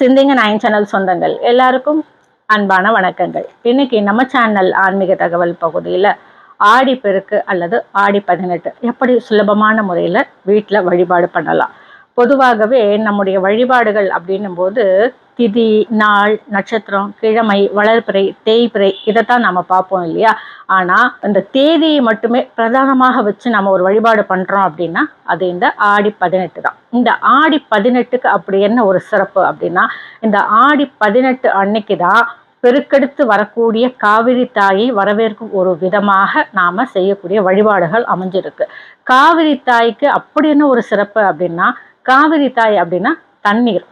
சிந்திங்க nine channel சொந்தங்கள். எல்லாருக்கும் அன்பான வணக்கங்கள். இன்னைக்கு நம்ம சேனல் ஆன்மீக தகவல் பகுதியில் ஆடி பெருக்கு அல்லது ஆடி பதினெட்டு எப்படி சுலபமான முறையில் வீட்டில் வழிபாடு பண்ணலாம். பொதுவாகவே நம்முடைய வழிபாடுகள் அப்படின்னும் போது திதி நாள் நட்சத்திரம் கிழமை வளர்பிறை தேய்பிறை இதைத்தான் நம்ம பார்ப்போம் இல்லையா? ஆனால் இந்த தேதியை மட்டுமே பிரதானமாக வச்சு நம்ம ஒரு வழிபாடு பண்ணுறோம் அப்படின்னா அது இந்த ஆடி பதினெட்டு தான். இந்த ஆடி பதினெட்டுக்கு அப்படி என்ன ஒரு சிறப்பு அப்படின்னா இந்த ஆடி பதினெட்டு அன்னைக்கு தான் பெருக்கெடுத்து வரக்கூடிய காவிரி தாயை வரவேற்கும் ஒரு விதமாக நாம செய்யக்கூடிய வழிபாடுகள் அமைஞ்சிருக்கு. காவிரி தாய்க்கு அப்படி என்ன ஒரு சிறப்பு அப்படின்னா காவிரி தாய் அப்படின்னா தண்ணீர்.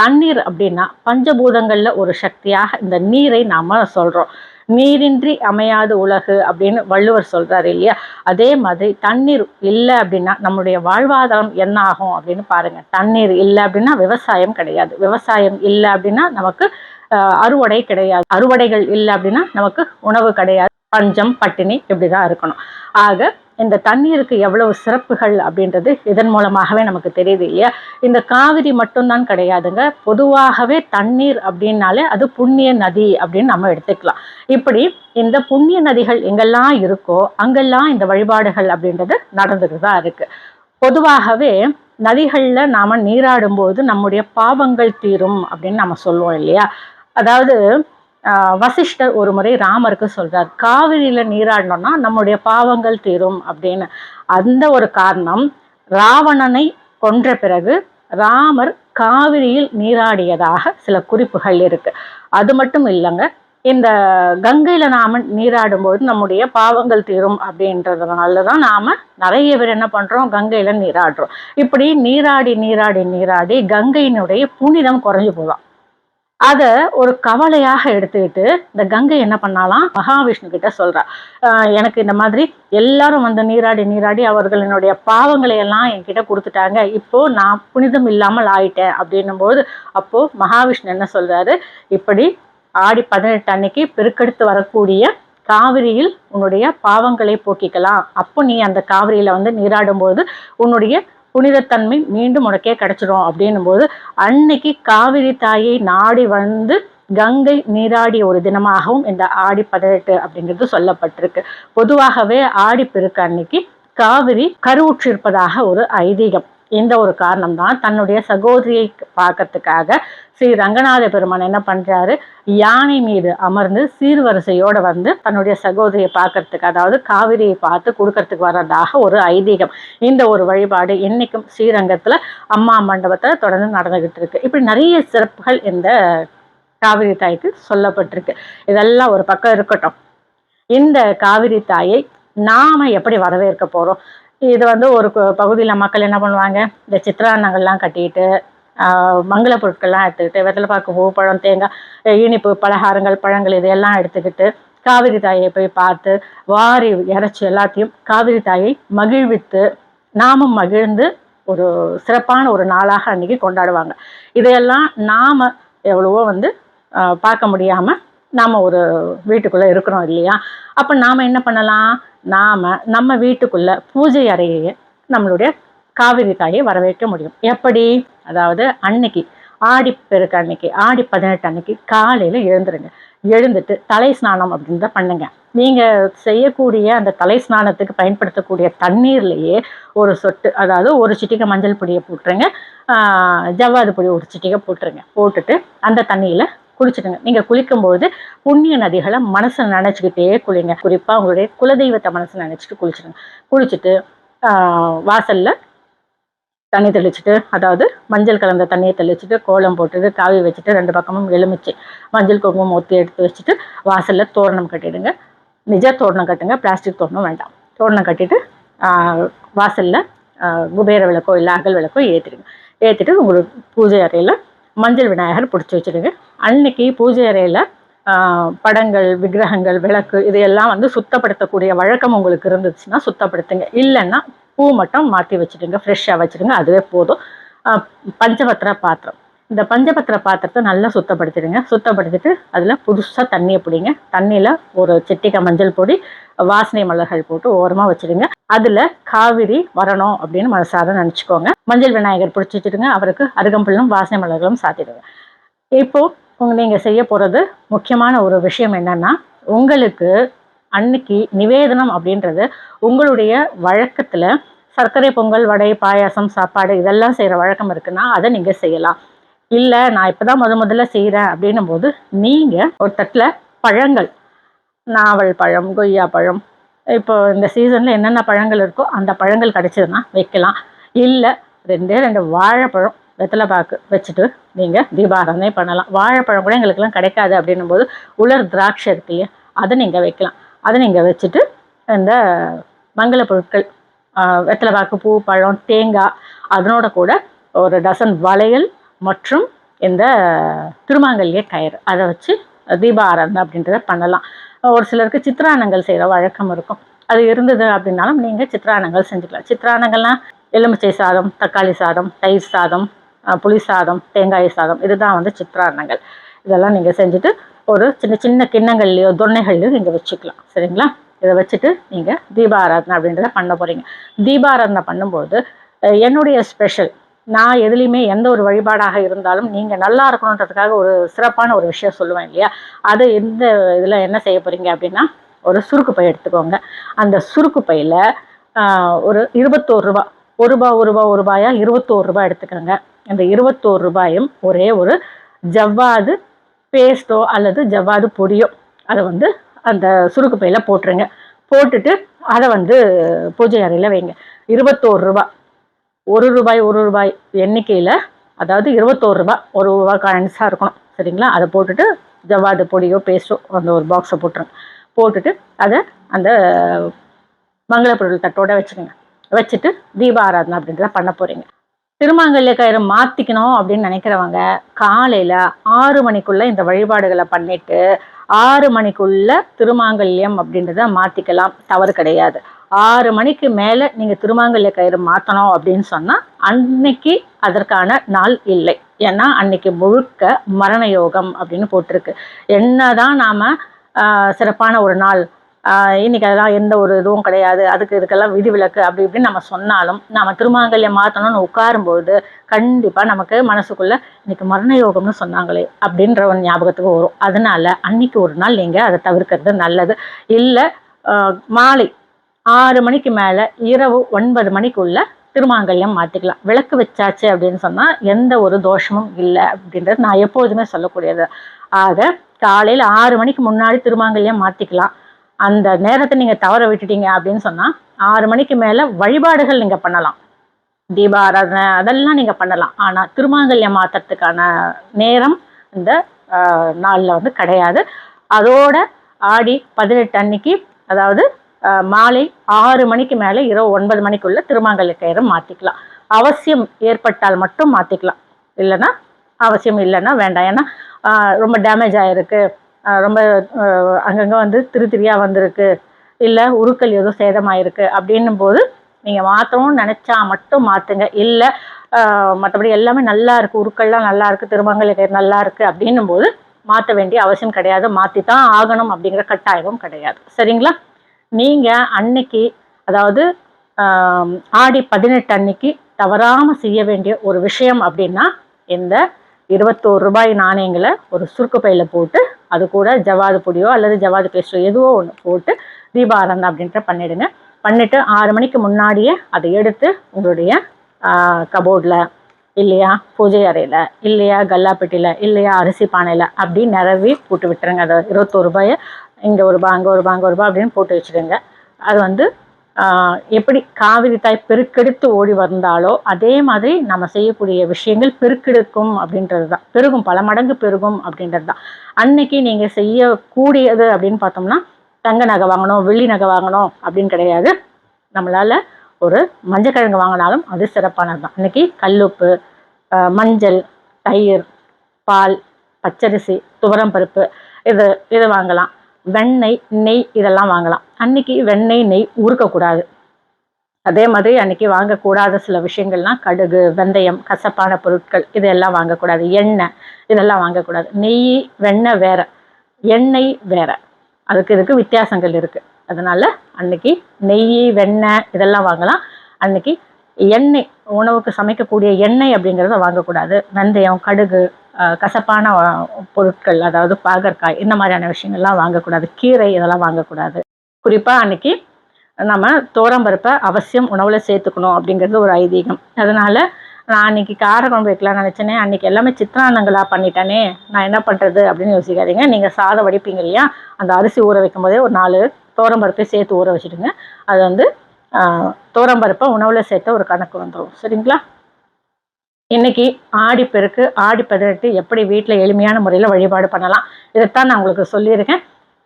தண்ணீர் அப்படின்னா பஞ்சபூதங்கள்ல ஒரு சக்தியாக இந்த நீரை நாம சொல்றோம். நீரின்றி அமையாது உலகு அப்படின்னு வள்ளுவர் சொல்றாரு இல்லையா? அதே மாதிரி தண்ணீர் இல்லை அப்படின்னா நம்மளுடைய வாழ்வாதாரம் என்ன ஆகும் அப்படின்னு பாருங்க. தண்ணீர் இல்லை அப்படின்னா விவசாயம் கிடையாது. விவசாயம் இல்லை அப்படின்னா நமக்கு அறுவடை கிடையாது. அறுவடைகள் இல்லை அப்படின்னா நமக்கு உணவு கிடையாது. பஞ்சம் பட்டினி இப்படிதான் இருக்கணும். ஆக இந்த தண்ணீருக்கு எவ்வளவு சிறப்புகள் அப்படின்றது இதன் மூலமாகவே நமக்கு தெரியுது இல்லையா? இந்த காவிரி மட்டும்தான் கிடையாதுங்க. பொதுவாகவே தண்ணீர் அப்படின்னாலே அது புண்ணிய நதி அப்படின்னு நம்ம எடுத்துக்கலாம். இப்படி இந்த புண்ணிய நதிகள் எங்கெல்லாம் இருக்கோ அங்கெல்லாம் இந்த வழிபாடுகள் அப்படின்றது நடந்துட்டு தான் இருக்கு. பொதுவாகவே நதிகளில் நாம நீராடும்போது நம்முடைய பாவங்கள் தீரும் அப்படின்னு நம்ம சொல்லுவோம் இல்லையா? அதாவது வசிஷ்டர் ஒரு முறை ராமருக்கு சொல்றார் காவிரியில நீராடினோம்னா நம்முடைய பாவங்கள் தீரும் அப்படின்னு. அந்த ஒரு காரணம் ராவணனை கொன்ற பிறகு ராமர் காவிரியில் நீராடியதாக சில குறிப்புகள் இருக்கு. அது மட்டும் இல்லைங்க இந்த கங்கையில நாம நீராடும்போது நம்முடைய பாவங்கள் தீரும் அப்படின்றதுனால தான் நாம நிறைய பேர் என்ன பண்றோம் கங்கையில நீராடுறோம். இப்படி நீராடி நீராடி நீராடி கங்கையினுடைய புனிதம் குறைஞ்சு போகலாம் அத ஒரு கவலையாக எடுத்துக்கிட்டு இந்த கங்கை என்ன பண்ணாலாம்? மகாவிஷ்ணு கிட்ட சொல்றா. எனக்கு இந்த மாதிரி எல்லாரும் வந்து நீராடி நீராடி அவர்களினுடைய பாவங்களை எல்லாம் என்கிட்ட கொடுத்துட்டாங்க. இப்போ நான் புனிதம் இல்லாமல் ஆயிட்டேன் அப்படின்னும் போது அப்போ மகாவிஷ்ணு என்ன சொல்றாரு? இப்படி ஆடி பதினெட்டு அன்னைக்கு பெருக்கெடுத்து வரக்கூடிய காவிரியில் உன்னுடைய பாவங்களை போக்கிக்கலாம். அப்போ நீ அந்த காவிரியில வந்து நீராடும்போது உன்னுடைய புனிதத்தன்மை மீண்டும் உனக்கே கிடைச்சிடும் அப்படின்னும் போது அன்னைக்கு காவிரி தாயை நாடி வந்து கங்கை நீராடிய ஒரு தினமாகவும் இந்த ஆடி பதினெட்டு அப்படிங்கிறது சொல்லப்பட்டிருக்கு. பொதுவாகவே ஆடி பெருக்கு அன்னைக்கு காவிரி கருவுற்றிருப்பதாக ஒரு ஐதீகம். இந்த ஒரு காரணம் தான் தன்னுடைய சகோதரியை பார்க்கறதுக்காக ஸ்ரீ ரங்கநாத பெருமான் என்ன பண்றாரு? யானை மீது அமர்ந்து சீர்வரிசையோட வந்து தன்னுடைய சகோதரியை பார்க்கறதுக்கு அதாவது காவிரியை பார்த்து கொடுக்கறதுக்கு வர்றதாக ஒரு ஐதீகம். இந்த ஒரு வழிபாடு இன்னைக்கும் ஸ்ரீரங்கத்துல அம்மா மண்டபத்துல தொடர்ந்து நடந்துகிட்டு இருக்கு. இப்படி நிறைய சிறப்புகள் இந்த காவிரி தாய்க்கு சொல்லப்பட்டிருக்கு. இதெல்லாம் ஒரு பக்கம் இருக்கட்டும். இந்த காவிரி தாயை நாம எப்படி வரவேற்க போறோம்? இது வந்து ஒரு கு- மக்கள் என்ன பண்ணுவாங்க இந்த சித்திராண்ணங்கள்லாம் கட்டிட்டு மங்கள பொருட்கள்லாம் எடுத்துக்கிட்டு வெத்தலை பாக்கு பூ பழம் தேங்காய் இனிப்பு பலகாரங்கள் பழங்கள் இதையெல்லாம் எடுத்துக்கிட்டு காவிரி தாயை போய் பார்த்து வாரி இறைச்சி எல்லாத்தையும் காவிரி தாயை மகிழ்வித்து நாமும் மகிழ்ந்து ஒரு சிறப்பான ஒரு நாளாக அன்னைக்கு கொண்டாடுவாங்க. இதையெல்லாம் நாம எவ்வளவோ வந்து பார்க்க முடியாம நாம ஒரு வீட்டுக்குள்ள இருக்கிறோம் இல்லையா? அப்ப நாம என்ன பண்ணலாம்? நாம் நம்ம வீட்டுக்குள்ள பூஜை அறையை நம்மளுடைய காவிரி தாயை வரவேற்க முடியும். எப்படி? அதாவது அன்னைக்கு ஆடி பெருக்கு அன்னைக்கு ஆடி பதினெட்டு அன்னைக்கு காலையில் எழுந்துருங்க. எழுந்துட்டு தலை ஸ்நானம் அப்படின்றத பண்ணுங்க. நீங்கள் செய்யக்கூடிய அந்த தலை ஸ்நானத்துக்கு பயன்படுத்தக்கூடிய தண்ணீர்லேயே ஒரு சொட்டு அதாவது ஒரு சிட்டிகை மஞ்சள் பொடியை போட்டுருங்க. ஜவ்வாது பொடி ஒரு சிட்டிகை போட்டுருங்க. போட்டுட்டு அந்த தண்ணியில் குளிச்சுடுங்க நீங்க குளிக்கும்போது புண்ணிய நதிகளை மனசை நினைச்சுக்கிட்டே குளிங்க. குறிப்பா உங்களுடைய குலதெய்வத்தை மனசு நினைச்சிட்டு குளிச்சிடுங்க குளிச்சுட்டு ஆஹ் வாசல்ல தண்ணி தெளிச்சுட்டு அதாவது மஞ்சள் கலந்த தண்ணியை தெளிச்சுட்டு கோலம் போட்டுட்டு காவி வச்சுட்டு ரெண்டு பக்கமும் எலுமிச்சு மஞ்சள் குங்குமம் ஊற்றி எடுத்து வச்சுட்டு வாசல்ல தோரணம் கட்டிடுங்க. நிஜ தோரணம் கட்டுங்க. பிளாஸ்டிக் தோரணம் வேண்டாம். தோரணம் கட்டிட்டு வாசலில் வாசல்ல குபேர விளக்கோ இல்லை அகல் விளக்கோ ஏற்றிடுங்க ஏற்றிட்டு உங்களுக்கு பூஜை அறையில் மஞ்சள் விநாயகர் பிடிச்சி வச்சுடுங்க அன்னைக்கு பூஜை அறையில் படங்கள் விக்கிரகங்கள் விளக்கு இதையெல்லாம் வந்து சுத்தப்படுத்தக்கூடிய வழக்கம் உங்களுக்கு இருந்துச்சுன்னா சுத்தப்படுத்துங்க. இல்லைன்னா பூ மட்டும் மாற்றி வச்சுடுங்க ஃப்ரெஷ்ஷாக வச்சுடுங்க அதுவே போதும். பஞ்சபத்திர பாத்திரம். இந்த பஞ்சபத்திர பாத்திரத்தை நல்லா சுத்தப்படுத்திடுங்க. சுத்தப்படுத்திட்டு அதில் புதுசாக தண்ணியை பிடிங்க. தண்ணியில் ஒரு செட்டிக்காய் மஞ்சள் பொடி வாசனை மலர்கள் போட்டு ஓரமாக வச்சுடுங்க. அதில் காவிரி வரணும் அப்படின்னு மனசார நினச்சிக்கோங்க. மஞ்சள் விநாயகர் பிடிச்சி வச்சுடுங்க அவருக்கு அருகம்புல்லும் வாசனை மலர்களும் சாத்திடுங்க. இப்போ உங்க நீங்கள் செய்ய போகிறது முக்கியமான ஒரு விஷயம் என்னன்னா உங்களுக்கு அன்னைக்கு நிவேதனம் அப்படின்றது உங்களுடைய வழக்கத்தில் சர்க்கரை பொங்கல் வடை பாயாசம் சாப்பாடு இதெல்லாம் செய்கிற வழக்கம் இருக்குன்னா அதை நீங்கள் செய்யலாம். இல்லை நான் இப்போ தான் முத முதல்ல செய்கிறேன் அப்படின்னும் போது நீங்கள் ஒரு தட்டில் பழங்கள் நாவல் பழம் கொய்யா பழம். இப்போ இந்த சீசனில் என்னென்ன பழங்கள் இருக்கோ அந்த பழங்கள் கிடைச்சதுன்னா வைக்கலாம். இல்லை ரெண்டே ரெண்டு வாழைப்பழம் வெத்தலை பாக்கு வச்சுட்டு நீங்கள் தீபாராதனை பண்ணலாம். வாழைப்பழம் கூட எங்களுக்கெல்லாம் கிடைக்காது அப்படின்னும் போது உலர் திராட்சை இருக்கு இல்லையா அதை நீங்கள் வைக்கலாம். அதை நீங்கள் வச்சுட்டு இந்த மங்கள பொருட்கள் வெத்தலை பாக்கு பூ பழம் தேங்காய் அதனோட கூட ஒரு டசன் வளையல் மற்றும் இந்த திருமாங்கல்ய கயிறு. அதை வச்சு தீப அப்படின்றத பண்ணலாம். ஒரு சிலருக்கு சித்திரானங்கள் செய்கிற வழக்கம் இருக்கும். அது இருந்தது அப்படின்னாலும் நீங்கள் சித்திரானங்கள் செஞ்சுக்கலாம். சித்திரானங்கள்லாம் எலுமிச்சை சாதம் தக்காளி சாதம் தயிர் சாதம் புளி சாதம் தேங்காய் சாதம். இதுதான் வந்து சித்திரானங்கள். இதெல்லாம் நீங்கள் செஞ்சுட்டு ஒரு சின்ன சின்ன கிண்ணங்கள்லையோ தொன்னைகள்லையோ நீங்கள் வச்சுக்கலாம். சரிங்களா? இதை வச்சுட்டு நீங்கள் தீபாராதனை அப்படின்றத பண்ண போகிறீங்க தீபாராதனை பண்ணும்போது என்னுடைய ஸ்பெஷல் நான் எதுலேயுமே எந்த ஒரு வழிபாடாக இருந்தாலும் நீங்கள் நல்லா இருக்கணுன்றதுக்காக ஒரு சிறப்பான ஒரு விஷயம் சொல்லுவேன் இல்லையா? அது எந்த இதில் என்ன செய்ய போகிறீங்க அப்படின்னா ஒரு சுருக்கு பை எடுத்துக்கோங்க. அந்த சுருக்கு பையில் ஒரு இருபத்தோரு ரூபா ஒரு ரூபா ஒரு ரூபா ஒரு ரூபாயா? இருபத்தோரு ரூபாய் எடுத்துக்கோங்க. அந்த இருபத்தோரு ரூபாயும் ஒரே ஒரு ஜவ்வாது பேஸ்ட்டோ அல்லது ஜவ்வாது பொடியோ அதை வந்து அந்த சுருக்கு பையில் போட்டுருங்க. போட்டுட்டு அதை வந்து பூஜை அறையில் வைங்க. இருபத்தோரு ரூபாய் ஒரு ரூபாய் ஒரு ரூபாய் எண்ணிக்கையில் அதாவது இருபத்தோரு ரூபாய் ஒரு ரூபாய் காயின்ஸாக இருக்கணும். சரிங்களா? அதை போட்டுட்டு ஜவ்வாது பொடியோ பேஸ்ட்டோ அந்த ஒரு பாக்ஸை போட்டுருங்க. போட்டுட்டு அதை அந்த மங்கள பொருள் தட்டோட வச்சுக்கோங்க. வச்சுட்டு தீப ஆராதனை அப்படின்றத பண்ண போகிறீங்க திருமாங்கல்ய கயிறு மாற்றிக்கணும் அப்படின்னு நினைக்கிறவங்க காலையில் ஆறு மணிக்குள்ளே இந்த வழிபாடுகளை பண்ணிட்டு ஆறு மணிக்குள்ள திருமாங்கல்யம் அப்படின்றத மாற்றிக்கலாம் தவறு கிடையாது. ஆறு மணிக்கு மேலே நீங்கள் திருமாங்கல்ய கயிறு மாற்றணும் அப்படின்னு சொன்னால் அன்னைக்கு அதற்கான நாள் இல்லை. ஏன்னா அன்னைக்கு முழுக்க மரண யோகம் அப்படின்னு போட்டிருக்கு. என்ன தான் நாம் சிறப்பான ஒரு நாள் இன்னைக்கு அதெல்லாம் எந்த ஒரு இதுவும் கிடையாது அதுக்கு இதுக்கெல்லாம் விதிவிலக்கு அப்படி இப்படின்னு நம்ம சொன்னாலும் நம்ம திருமாங்கல்யம் மாற்றணும்னு உட்காரும்போது கண்டிப்பாக நமக்கு மனசுக்குள்ள இன்னைக்கு மரண யோகம்னு சொன்னாங்களே அப்படின்ற ஒரு ஞாபகத்துக்கு வரும். அதனால அன்னைக்கு ஒரு நாள் நீங்கள் அதை தவிர்க்கிறது நல்லது. இல்லை மாலை ஆறு மணிக்கு மேலே இரவு ஒன்பது மணிக்குள்ள திருமாங்கல்யம் மாற்றிக்கலாம் விளக்கு வச்சாச்சு அப்படின்னு சொன்னால் எந்த ஒரு தோஷமும் இல்லை அப்படின்றது நான் எப்போதுமே சொல்லக்கூடியது. ஆக காலையில் ஆறு மணிக்கு முன்னாடி திருமாங்கல்யம் மாற்றிக்கலாம் அந்த நேரத்தை நீங்கள் தவற விட்டுட்டீங்க அப்படின்னு சொன்னால் ஆறு மணிக்கு மேலே வழிபாடுகள் நீங்கள் பண்ணலாம். தீபாராதனை அதெல்லாம் நீங்கள் பண்ணலாம். ஆனால் திருமாங்கல்யம் மாற்றுறதுக்கான நேரம் இந்த நாளில் வந்து கிடையாது. அதோட ஆடி பதினெட்டு அன்னைக்கு அதாவது மாலை ஆறு மணிக்கு மேலே இரவு ஒன்பது மணிக்குள்ளே திருமாங்கல்ய கயிறு மாற்றிக்கலாம் அவசியம் ஏற்பட்டால் மட்டும் மாற்றிக்கலாம் இல்லைன்னா அவசியம் இல்லைன்னா வேண்டாம். ஏன்னா ரொம்ப டேமேஜ் ஆகிருக்கு ரொம்ப அங்கங்கே வந்து திரு திரியாக வந்திருக்கு. இல்லை உருக்கள் எதுவும் சேதமாயிருக்கு. அப்படின்னும் போது நீங்கள் மாற்றணும்னு நினச்சா மட்டும் மாற்றுங்க இல்லை மற்றபடி எல்லாமே நல்லா இருக்குது உருக்கள்லாம் நல்லா இருக்குது திருமங்கலை கயிறு நல்லா இருக்குது அப்படின்னும் போது மாற்ற வேண்டிய அவசியம் கிடையாது. மாற்றி தான் ஆகணும் அப்படிங்கிற கட்டாயமும் கிடையாது. சரிங்களா? நீங்கள் அன்னைக்கு அதாவது ஆடி பதினெட்டு அன்னைக்கு தவறாமல் செய்ய வேண்டிய ஒரு விஷயம் அப்படின்னா இந்த இருபத்தோரு ரூபாய் நாணயங்களை ஒரு சுருக்கு பையில் போட்டு அது கூட ஜவாது பொடியோ அல்லது ஜவாது பேஸ்டோ எதுவோ ஒன்று போட்டு தீபாரந்தம் அப்படின்ற பண்ணிடுங்க. பண்ணிட்டு ஆறு மணிக்கு முன்னாடியே அதை எடுத்து உங்களுடைய கபோர்டில் இல்லையா பூஜை அறையில் இல்லையா கல்லாப்பெட்டியில் இல்லையா அரிசி பானையில் அப்படி நிறவி போட்டு விட்டுருங்க. அதை இருபத்தோரு ரூபாயை இங்கே ஒரு ரூபா அங்கே ஒரு ரூபா அங்கே ஒரு ரூபா அப்படின்னு போட்டு வச்சுக்கோங்க. அது வந்து எப்படி காவிரி தாய் பெருக்கெடுத்து ஓடி வந்தாலோ அதே மாதிரி நம்ம செய்யக்கூடிய விஷயங்கள் பெருக்கெடுக்கும் அப்படின்றது தான். பெருகும் பல மடங்கு பெருகும் அப்படின்றது தான். அன்னைக்கு நீங்கள் செய்யக்கூடியது அப்படின்னு பார்த்தோம்னா தங்க நகை வாங்கணும் வெள்ளி நகை வாங்கணும் அப்படின்னு கிடையாது. நம்மளால் ஒரு மஞ்சக்கிழங்கு வாங்கினாலும் அது சிறப்பானது தான். அன்றைக்கி கல்லுப்பு மஞ்சள் தயிர் பால் பச்சரிசி துவரம் பருப்பு இது இது வாங்கலாம். வெண்ணெய் நெய் இதெல்லாம் வாங்கலாம். அன்னைக்கு வெண்ணெய் நெய் உருக்கக்கூடாது. அதே மாதிரி அன்னைக்கு வாங்கக்கூடாத சில விஷயங்கள்லாம் கடுகு வெந்தயம் கசப்பான பொருட்கள் இதெல்லாம் வாங்கக்கூடாது. எண்ணெய் இதெல்லாம் வாங்கக்கூடாது. நெய் வெண்ணெய் வேற. எண்ணெய் வேற. அதுக்கு இதுக்கு வித்தியாசங்கள் இருக்குது அதனால அன்னைக்கு நெய் வெண்ணெய் இதெல்லாம் வாங்கலாம். அன்னைக்கு எண்ணெய் உணவுக்கு சமைக்கக்கூடிய எண்ணெய் அப்படிங்கிறத வாங்கக்கூடாது. வெந்தயம் கடுகு கசப்பான பொருட்கள் அதாவது பாகற்காய் இந்த மாதிரியான விஷயங்கள்லாம் வாங்கக்கூடாது. கீரை இதெல்லாம் வாங்கக்கூடாது. குறிப்பாக அன்னைக்கு நம்ம தோரம்பருப்பை அவசியம் உணவில் சேர்த்துக்கணும் அப்படிங்கிறது ஒரு ஐதீகம். அதனால் நான் அன்னைக்கு கார குழம்பு வைக்கலாம்னு நினச்சேனே அன்னைக்கு எல்லாமே சித்திரானங்களாக பண்ணிட்டேனே நான் என்ன பண்ணுறது அப்படின்னு யோசிக்காதீங்க. நீங்கள் சாதம் வடிப்பீங்க இல்லையா அந்த அரிசி ஊற வைக்கும் போதே ஒரு நாலு தோரம்பருப்பை சேர்த்து ஊற வச்சுடுங்க. அது வந்து தோரம்பருப்பை உணவில் சேர்த்த ஒரு கணக்கு வந்துடும் சரிங்களா? இன்னைக்கு ஆடிப்பெருக்கு ஆடி பதினெட்டு எப்படி வீட்டில் எளிமையான முறையில் வழிபாடு பண்ணலாம்? இதைத்தான் நான் உங்களுக்கு சொல்லியிருக்கேன்.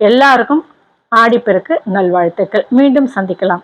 எல்லாருக்கும் ஆடிப்பெருக்கு நல்வாழ்த்துக்கள். மீண்டும் சந்திக்கலாம்.